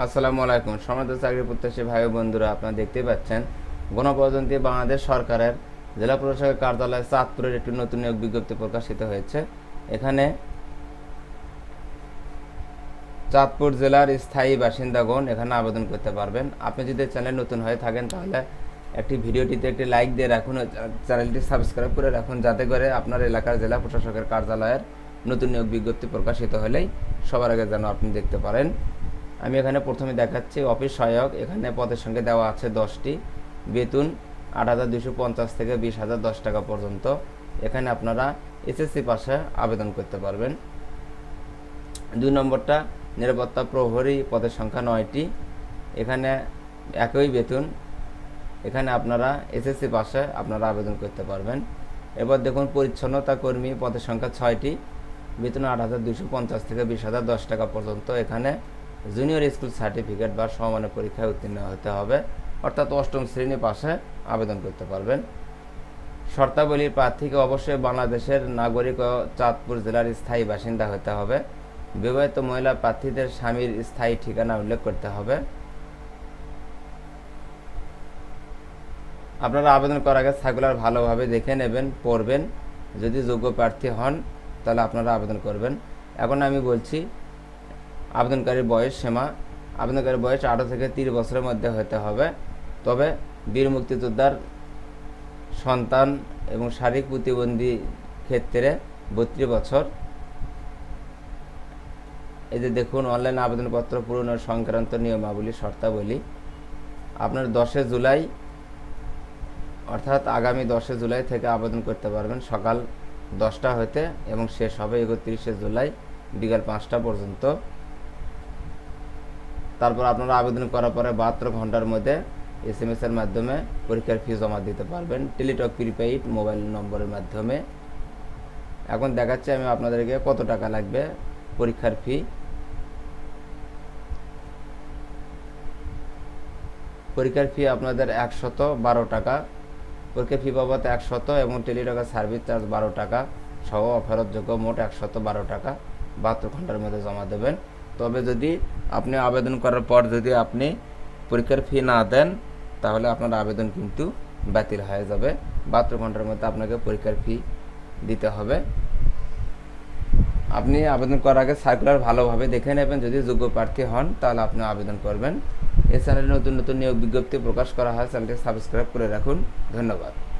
আসসালামু আলাইকুম। সমাজ চাকরি প্রত্যাশী ভাই বন্ধুরা, আপনারা দেখতেই পাচ্ছেন গণপ্রজাতন্ত্রী বাংলাদেশ সরকারের জেলা প্রশাসকের কার্যালয়ে চাঁদপুরের একটি নতুন নিয়োগ বিজ্ঞপ্তি প্রকাশিত হয়েছে। এখানে চাঁদপুর জেলার স্থায়ী বাসিন্দাগণ এখানে আবেদন করতে পারবেন। আপনি যদি চ্যানেল নতুন হয়ে থাকেন, তাহলে একটি ভিডিওটিতে একটি লাইক দিয়ে রাখুন চ্যানেলটি সাবস্ক্রাইব করে রাখুন। যাতে করে আপনার এলাকার জেলা প্রশাসকের কার্যালয়ের নতুন নিয়োগ বিজ্ঞপ্তি প্রকাশিত হলেই সবার আগে যেন আপনি দেখতে পারেন। আমি এখানে প্রথমে দেখাচ্ছি অফিস সহায়ক, এখানে পদের সঙ্গে দেওয়া আছে দশটি। বেতন আট হাজার দুশো পঞ্চাশ থেকে বিশ হাজার দশ টাকা পর্যন্ত। এখানে আপনারা এসএসসি পাশে আবেদন করতে পারবেন। দুই নম্বরটা, নিরাপত্তা প্রহরী পদের সংখ্যা নয়টি। এখানে একই বেতন। এখানে আপনারা এসএসসি পাশে আপনারা আবেদন করতে পারবেন। এবার দেখুন, পরিচ্ছন্নতা কর্মী পদের সংখ্যা ছয়টি। বেতন আট হাজার দুশো পঞ্চাশ থেকে বিশ হাজার দশ টাকা পর্যন্ত। এখানে জুনিয়র স্কুল সার্টিফিকেট বা সমানের পরীক্ষায় উত্তীর্ণ হতে হবে। অর্থাৎ অষ্টম শ্রেণি পাশে আবেদন করতে পারবেন। শর্তাবলীর প্রার্থীকে অবশ্যই বাংলাদেশের নাগরিক ও চাঁদপুর জেলার স্থায়ী বাসিন্দা হতে হবে। বিবাহিত মহিলা প্রার্থীদের স্বামীর স্থায়ী ঠিকানা উল্লেখ করতে হবে। আপনারা আবেদন করার আগে সার্কুলার ভালোভাবে দেখে নেবেন, পড়বেন। যদি যোগ্য প্রার্থী হন, তাহলে আপনারা আবেদন করবেন। এখন আমি বলছি আবেদনকারীর বয়স সীমা, আবেদনকারীর বয়স আঠারো থেকে তিরিশ বছরের মধ্যে হতে হবে। তবে বীর মুক্তিযোদ্ধার সন্তান এবং শারীরিক প্রতিবন্ধী ক্ষেত্রে বত্রিশ বছর। এই যে দেখুন, অনলাইন আবেদনপত্র পূরণের সংক্রান্ত নিয়মাবলী, শর্তাবলী। আপনার দশে জুলাই, অর্থাৎ আগামী দশে জুলাই থেকে আবেদন করতে পারবেন। সকাল দশটা হতে এবং শেষ হবে একত্রিশে জুলাই, বিকাল পাঁচটা পর্যন্ত। তারপর আপনারা আবেদন করার পরে বাহাত্তর ঘণ্টার মধ্যে এস এম এর মাধ্যমে পরীক্ষার ফি জমা দিতে পারবেন। টেলিটক প্রিপেইড মোবাইল নম্বরের মাধ্যমে। এখন দেখাচ্ছি আমি আপনাদেরকে কত টাকা লাগবে পরীক্ষার ফি। পরীক্ষার ফি আপনাদের একশত বারো টাকা। পরীক্ষার ফি বাবদ একশত এবং টেলিটকের সার্ভিস চার্জ বারো টাকা সহ ফেরতযোগ্য মোট একশত বারো টাকা। বাহাত্তর ঘণ্টার মধ্যে জমা দেবেন। তবে যদি আপনি আবেদন করার পর যদি আপনি পরীক্ষার ফি না দেন, তাহলে আপনার আবেদন কিন্তু বাতিল হয়ে যাবে। বাহাত্তর ঘণ্টার মধ্যে আপনাকে পরীক্ষার ফি দিতে হবে। আপনি আবেদন করার আগে সার্কুলার ভালোভাবে দেখে নেবেন। যদি যোগ্য প্রার্থী হন, তাহলে আপনি আবেদন করবেন। এই চ্যানেলে নতুন নতুন নিয়োগ বিজ্ঞপ্তি প্রকাশ করা হয় চ্যানেলটি সাবস্ক্রাইব করে রাখুন। ধন্যবাদ।